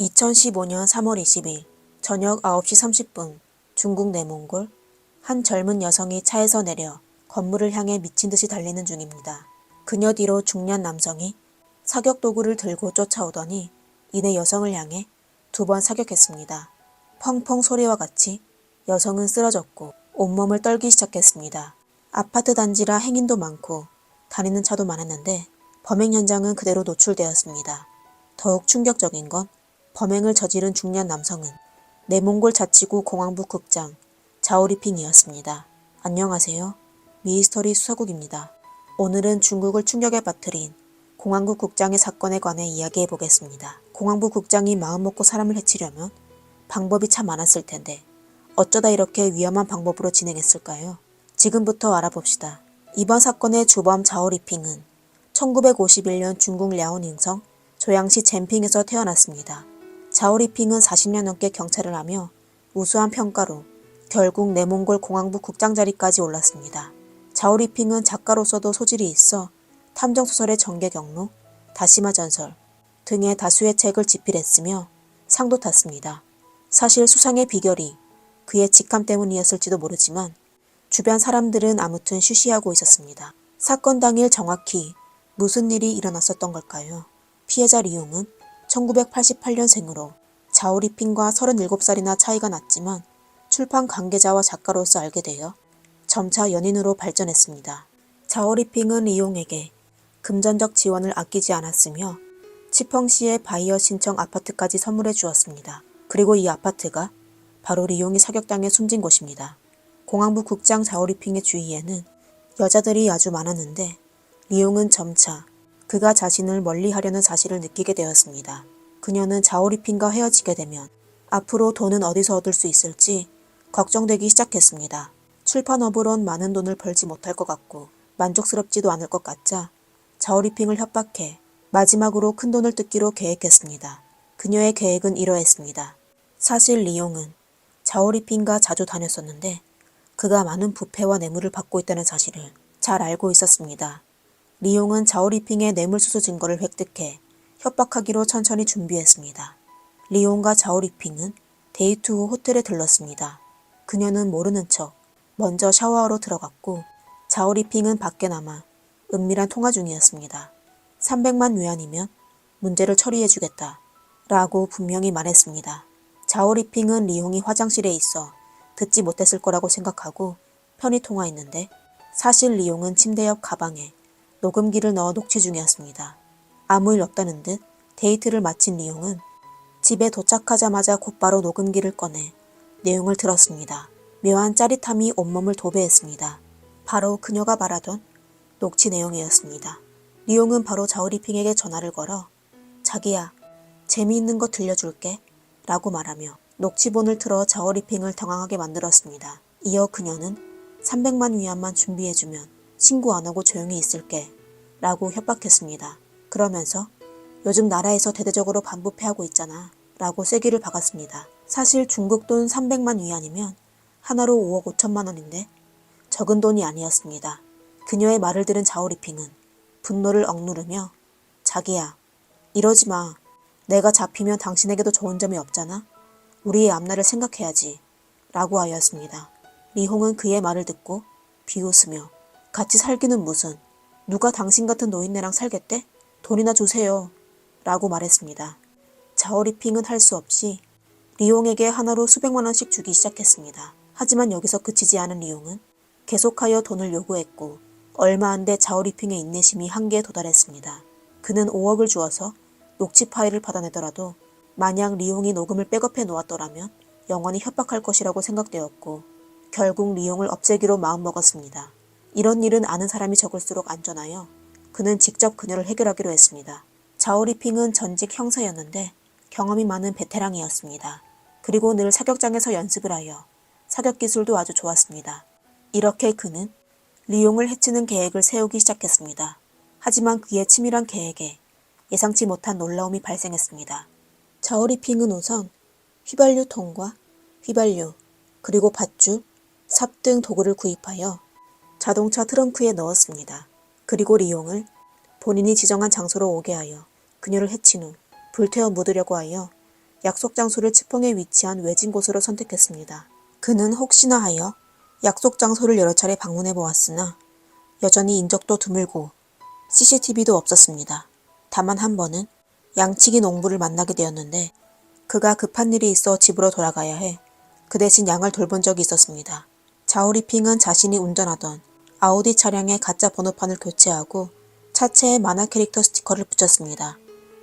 2015년 3월 20일 저녁 9시 30분 중국 내몽골 한 젊은 여성이 차에서 내려 건물을 향해 미친 듯이 달리는 중입니다. 그녀 뒤로 중년 남성이 사격 도구를 들고 쫓아오더니 이내 여성을 향해 두 번 사격했습니다. 펑펑 소리와 같이 여성은 쓰러졌고 온몸을 떨기 시작했습니다. 아파트 단지라 행인도 많고 다니는 차도 많았는데 범행 현장은 그대로 노출되었습니다. 더욱 충격적인 건 범행을 저지른 중년 남성은 내몽골 자치구 공항부 국장 자오리핑이었습니다. 안녕하세요. 미스터리 수사국입니다. 오늘은 중국을 충격에 빠뜨린 공항부 국장의 사건에 관해 이야기해 보겠습니다. 공항부 국장이 마음먹고 사람을 해치려면 방법이 참 많았을 텐데 어쩌다 이렇게 위험한 방법으로 진행했을까요? 지금부터 알아봅시다. 이번 사건의 주범 자오리핑은 1951년 중국 랴오닝성 조양시 젠핑에서 태어났습니다. 자오리핑은 40년 넘게 경찰을 하며 우수한 평가로 결국 내몽골 공항부 국장 자리까지 올랐습니다. 자오리핑은 작가로서도 소질이 있어 탐정소설의 정계경로, 다시마 전설 등의 다수의 책을 집필했으며 상도 탔습니다. 사실 수상의 비결이 그의 직함 때문이었을지도 모르지만 주변 사람들은 아무튼 쉬쉬하고 있었습니다. 사건 당일 정확히 무슨 일이 일어났었던 걸까요? 피해자 리용은 1988년생으로 자오리핑과 37살이나 차이가 났지만 출판 관계자와 작가로서 알게 되어 점차 연인으로 발전했습니다. 자오리핑은 리용에게 금전적 지원을 아끼지 않았으며 치펑시의 바이어 신청 아파트까지 선물해 주었습니다. 그리고 이 아파트가 바로 리용이 사격당해 숨진 곳입니다. 공항부 국장 자오리핑의 주위에는 여자들이 아주 많았는데 리용은 점차 그가 자신을 멀리하려는 사실을 느끼게 되었습니다. 그녀는 자오리핑과 헤어지게 되면 앞으로 돈은 어디서 얻을 수 있을지 걱정되기 시작했습니다. 출판업으론 많은 돈을 벌지 못할 것 같고 만족스럽지도 않을 것 같자 자오리핑을 협박해 마지막으로 큰 돈을 뜯기로 계획했습니다. 그녀의 계획은 이러했습니다. 사실 리용은 자오리핑과 자주 다녔었는데 그가 많은 부패와 뇌물을 받고 있다는 사실을 잘 알고 있었습니다. 리용은 자오리핑의 뇌물수수 증거를 획득해 협박하기로 천천히 준비했습니다. 리용과 자오리핑은 데이트 후 호텔에 들렀습니다. 그녀는 모르는 척 먼저 샤워하러 들어갔고 자오리핑은 밖에 남아 은밀한 통화 중이었습니다. 300만 위안이면 문제를 처리해주겠다. 라고 분명히 말했습니다. 자오리핑은 리용이 화장실에 있어 듣지 못했을 거라고 생각하고 편히 통화했는데 사실 리용은 침대 옆 가방에 녹음기를 넣어 녹취 중이었습니다. 아무 일 없다는 듯 데이트를 마친 리용은 집에 도착하자마자 곧바로 녹음기를 꺼내 내용을 들었습니다. 묘한 짜릿함이 온몸을 도배했습니다. 바로 그녀가 말하던 녹취 내용이었습니다. 리용은 바로 자오리핑에게 전화를 걸어 자기야 재미있는 거 들려줄게 라고 말하며 녹취본을 틀어 자오리핑을 당황하게 만들었습니다. 이어 그녀는 300만 위안만 준비해주면 신고 안 하고 조용히 있을게 라고 협박했습니다. 그러면서 요즘 나라에서 대대적으로 반부패하고 있잖아 라고 쐐기를 박았습니다. 사실 중국 돈 300만 위안이면 하나로 5억 5천만 원인데 적은 돈이 아니었습니다. 그녀의 말을 들은 자오리핑은 분노를 억누르며 자기야 이러지 마. 내가 잡히면 당신에게도 좋은 점이 없잖아. 우리의 앞날을 생각해야지. 라고 하였습니다. 리홍은 그의 말을 듣고 비웃으며 같이 살기는 무슨 누가 당신 같은 노인네랑 살겠대? 돈이나 주세요. 라고 말했습니다. 자오리핑은 할 수 없이 리용에게 하나로 수백만 원씩 주기 시작했습니다. 하지만 여기서 그치지 않은 리용은 계속하여 돈을 요구했고 얼마 안 돼 자오리핑의 인내심이 한계에 도달했습니다. 그는 5억을 주어서 녹취 파일을 받아내더라도 만약 리용이 녹음을 백업해 놓았더라면 영원히 협박할 것이라고 생각되었고 결국 리용을 없애기로 마음먹었습니다. 이런 일은 아는 사람이 적을수록 안전하여 그는 직접 그녀를 해결하기로 했습니다. 자오리핑은 전직 형사였는데 경험이 많은 베테랑이었습니다. 그리고 늘 사격장에서 연습을 하여 사격 기술도 아주 좋았습니다. 이렇게 그는 리용을 해치는 계획을 세우기 시작했습니다. 하지만 그의 치밀한 계획에 예상치 못한 놀라움이 발생했습니다. 자오리핑은 우선 휘발유 통과, 휘발유, 그리고 밧줄, 삽 등 도구를 구입하여 자동차 트렁크에 넣었습니다. 그리고 리용을 본인이 지정한 장소로 오게 하여 그녀를 해친 후 불태워 묻으려고 하여 약속 장소를 치펑에 위치한 외진 곳으로 선택했습니다. 그는 혹시나 하여 약속 장소를 여러 차례 방문해 보았으나 여전히 인적도 드물고 CCTV도 없었습니다. 다만 한 번은 양치기 농부를 만나게 되었는데 그가 급한 일이 있어 집으로 돌아가야 해 그 대신 양을 돌본 적이 있었습니다. 자오리핑은 자신이 운전하던 아우디 차량에 가짜 번호판을 교체하고 차체에 만화 캐릭터 스티커를 붙였습니다.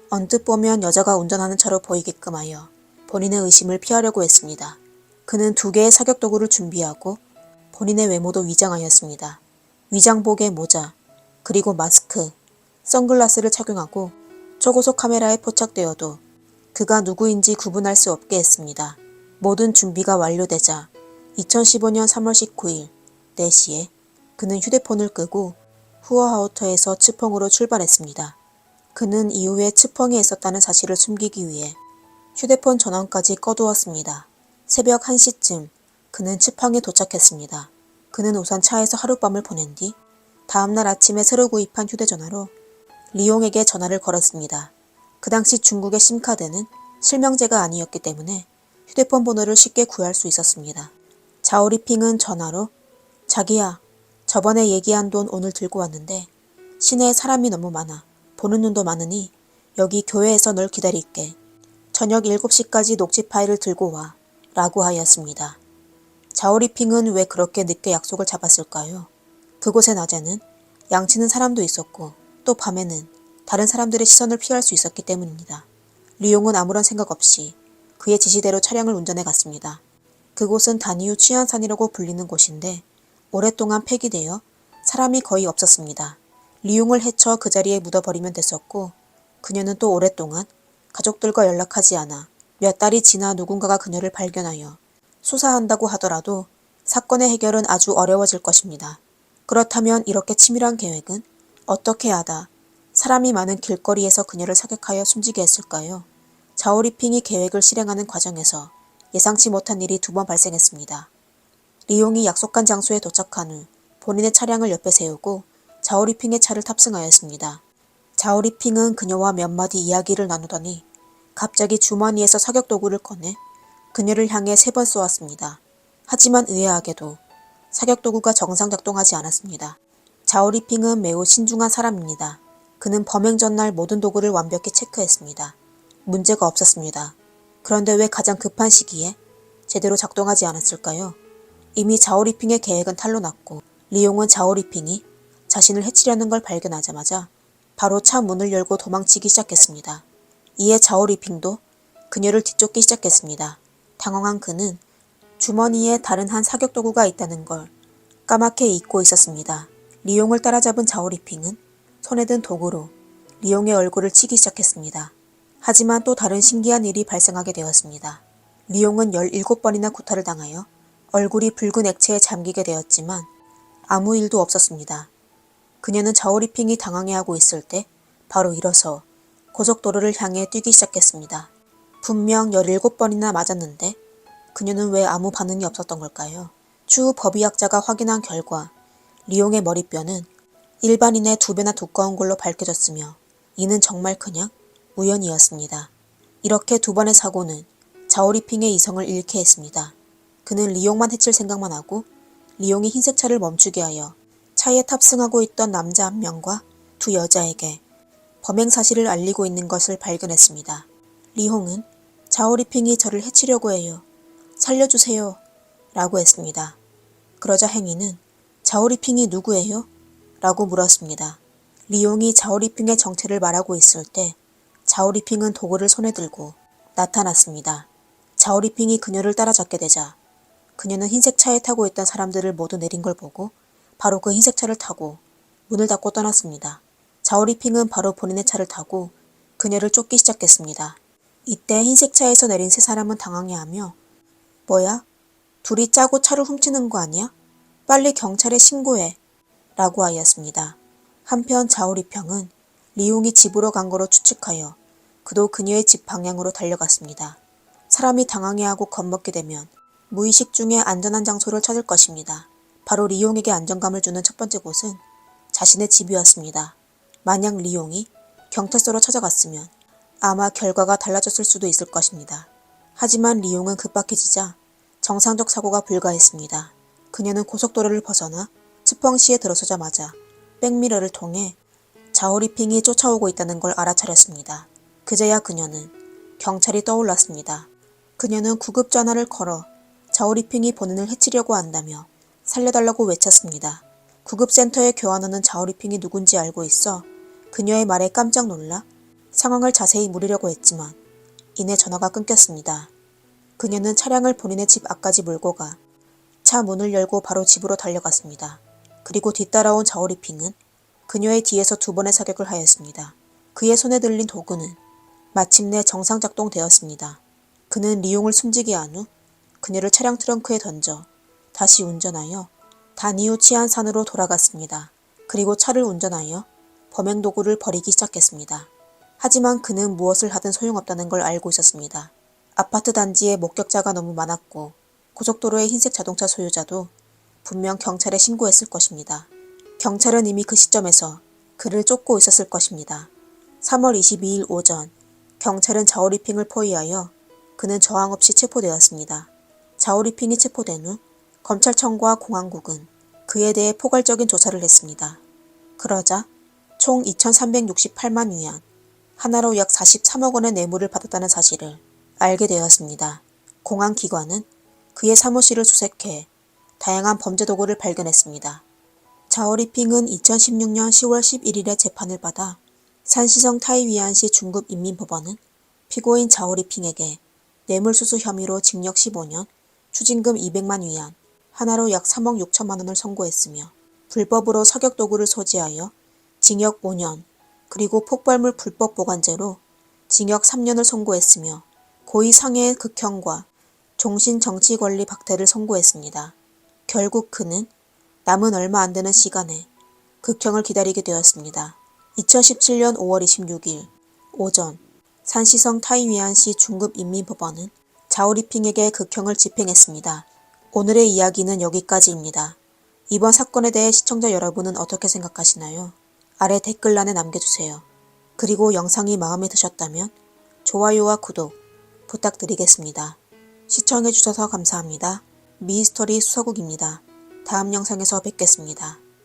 언뜻 보면 여자가 운전하는 차로 보이게끔 하여 본인의 의심을 피하려고 했습니다. 그는 두 개의 사격 도구를 준비하고 본인의 외모도 위장하였습니다. 위장복에 모자, 그리고 마스크, 선글라스를 착용하고 초고속 카메라에 포착되어도 그가 누구인지 구분할 수 없게 했습니다. 모든 준비가 완료되자 2015년 3월 19일 4시에 그는 휴대폰을 끄고 후어하우터에서 츠펑으로 출발했습니다. 그는 이후에 츠펑에 있었다는 사실을 숨기기 위해 휴대폰 전원까지 꺼두었습니다. 새벽 1시쯤 그는 츠펑에 도착했습니다. 그는 우선 차에서 하룻밤을 보낸 뒤 다음날 아침에 새로 구입한 휴대전화로 리용에게 전화를 걸었습니다. 그 당시 중국의 심카드는 실명제가 아니었기 때문에 휴대폰 번호를 쉽게 구할 수 있었습니다. 자오리핑은 전화로 자기야, 저번에 얘기한 돈 오늘 들고 왔는데 시내에 사람이 너무 많아. 보는 눈도 많으니 여기 교회에서 널 기다릴게. 저녁 7시까지 녹취 파일을 들고 와. 라고 하였습니다. 자오리핑은 왜 그렇게 늦게 약속을 잡았을까요? 그곳의 낮에는 양치는 사람도 있었고 또 밤에는 다른 사람들의 시선을 피할 수 있었기 때문입니다. 리용은 아무런 생각 없이 그의 지시대로 차량을 운전해 갔습니다. 그곳은 다니우 취한산이라고 불리는 곳인데 오랫동안 폐기되어 사람이 거의 없었습니다. 리용을 해쳐 그 자리에 묻어버리면 됐었고 그녀는 또 오랫동안 가족들과 연락하지 않아 몇 달이 지나 누군가가 그녀를 발견하여 수사한다고 하더라도 사건의 해결은 아주 어려워질 것입니다. 그렇다면 이렇게 치밀한 계획은 어떻게 하다 사람이 많은 길거리에서 그녀를 사격하여 숨지게 했을까요? 자오리핑이 계획을 실행하는 과정에서 예상치 못한 일이 두 번 발생했습니다. 리용이 약속한 장소에 도착한 후 본인의 차량을 옆에 세우고 자오리핑의 차를 탑승하였습니다. 자오리핑은 그녀와 몇 마디 이야기를 나누더니 갑자기 주머니에서 사격 도구를 꺼내 그녀를 향해 세 번 쏘았습니다. 하지만 의아하게도 사격 도구가 정상 작동하지 않았습니다. 자오리핑은 매우 신중한 사람입니다. 그는 범행 전날 모든 도구를 완벽히 체크했습니다. 문제가 없었습니다. 그런데 왜 가장 급한 시기에 제대로 작동하지 않았을까요? 이미 자오리핑의 계획은 탄로 났고 리용은 자오리핑이 자신을 해치려는 걸 발견하자마자 바로 차 문을 열고 도망치기 시작했습니다. 이에 자오리핑도 그녀를 뒤쫓기 시작했습니다. 당황한 그는 주머니에 다른 한 사격 도구가 있다는 걸 까맣게 잊고 있었습니다. 리용을 따라잡은 자오리핑은 손에 든 도구로 리용의 얼굴을 치기 시작했습니다. 하지만 또 다른 신기한 일이 발생하게 되었습니다. 리용은 17번이나 구타를 당하여 얼굴이 붉은 액체에 잠기게 되었지만 아무 일도 없었습니다. 그녀는 자오리핑이 당황해하고 있을 때 바로 일어서 고속도로를 향해 뛰기 시작했습니다. 분명 17번이나 맞았는데 그녀는 왜 아무 반응이 없었던 걸까요? 추후 법의학자가 확인한 결과 리용의 머리뼈는 일반인의 두 배나 두꺼운 걸로 밝혀졌으며 이는 정말 그냥 우연이었습니다. 이렇게 두 번의 사고는 자오리핑의 이성을 잃게 했습니다. 그는 리용만 해칠 생각만 하고 리용이 흰색 차를 멈추게 하여 차에 탑승하고 있던 남자 한 명과 두 여자에게 범행 사실을 알리고 있는 것을 발견했습니다. 리홍은 자오리핑이 저를 해치려고 해요. 살려주세요. 라고 했습니다. 그러자 행위는 자오리핑이 누구예요? 라고 물었습니다. 리용이 자오리핑의 정체를 말하고 있을 때 자오리핑은 도구를 손에 들고 나타났습니다. 자오리핑이 그녀를 따라잡게 되자 그녀는 흰색 차에 타고 있던 사람들을 모두 내린 걸 보고 바로 그 흰색 차를 타고 문을 닫고 떠났습니다. 자오리핑은 바로 본인의 차를 타고 그녀를 쫓기 시작했습니다. 이때 흰색 차에서 내린 세 사람은 당황해하며 뭐야? 둘이 짜고 차를 훔치는 거 아니야? 빨리 경찰에 신고해. 라고 하였습니다. 한편 자오리평은 리용이 집으로 간 거로 추측하여 그도 그녀의 집 방향으로 달려갔습니다. 사람이 당황해하고 겁먹게 되면 무의식 중에 안전한 장소를 찾을 것입니다. 바로 리용에게 안정감을 주는 첫 번째 곳은 자신의 집이었습니다. 만약 리용이 경찰서로 찾아갔으면 아마 결과가 달라졌을 수도 있을 것입니다. 하지만 리용은 급박해지자 정상적 사고가 불가했습니다. 그녀는 고속도로를 벗어나 츠펑시에 들어서자마자 백미러를 통해 자오리핑이 쫓아오고 있다는 걸 알아차렸습니다. 그제야 그녀는 경찰이 떠올랐습니다. 그녀는 구급 전화를 걸어 자오리핑이 본인을 해치려고 한다며 살려달라고 외쳤습니다. 구급센터에 교환하는 자오리핑이 누군지 알고 있어 그녀의 말에 깜짝 놀라 상황을 자세히 물으려고 했지만 이내 전화가 끊겼습니다. 그녀는 차량을 본인의 집 앞까지 몰고 가 차 문을 열고 바로 집으로 달려갔습니다. 그리고 뒤따라온 자오리핑은 그녀의 뒤에서 두 번의 사격을 하였습니다. 그의 손에 들린 도구는 마침내 정상 작동되었습니다. 그는 리용을 숨지게 한 후 그녀를 차량 트렁크에 던져 다시 운전하여 다니우 치안산으로 돌아갔습니다. 그리고 차를 운전하여 범행 도구를 버리기 시작했습니다. 하지만 그는 무엇을 하든 소용없다는 걸 알고 있었습니다. 아파트 단지에 목격자가 너무 많았고 고속도로의 흰색 자동차 소유자도 분명 경찰에 신고했을 것입니다. 경찰은 이미 그 시점에서 그를 쫓고 있었을 것입니다. 3월 22일 오전 경찰은 자오리핑을 포위하여 그는 저항 없이 체포되었습니다. 자오리핑이 체포된 후 검찰청과 공안국은 그에 대해 포괄적인 조사를 했습니다. 그러자 총 2,368만 위안, 하나로 약 43억 원의 뇌물을 받았다는 사실을 알게 되었습니다. 공안기관은 그의 사무실을 수색해 다양한 범죄 도구를 발견했습니다. 자오리핑은 2016년 10월 11일에 재판을 받아 산시성 타이위안시 중급인민법원은 피고인 자오리핑에게 뇌물수수 혐의로 징역 15년, 추징금 200만 위안, 하나로 약 3억 6천만 원을 선고했으며 불법으로 사격 도구를 소지하여 징역 5년, 그리고 폭발물 불법 보관죄로 징역 3년을 선고했으며 고의 상해의 극형과 종신 정치 권리 박탈을 선고했습니다. 결국 그는 남은 얼마 안 되는 시간에 극형을 기다리게 되었습니다. 2017년 5월 26일 오전 산시성 타이위안시 중급인민법원은 자오리핑에게 극형을 집행했습니다. 오늘의 이야기는 여기까지입니다. 이번 사건에 대해 시청자 여러분은 어떻게 생각하시나요? 아래 댓글란에 남겨주세요. 그리고 영상이 마음에 드셨다면 좋아요와 구독 부탁드리겠습니다. 시청해주셔서 감사합니다. 미스터리 수서국입니다. 다음 영상에서 뵙겠습니다.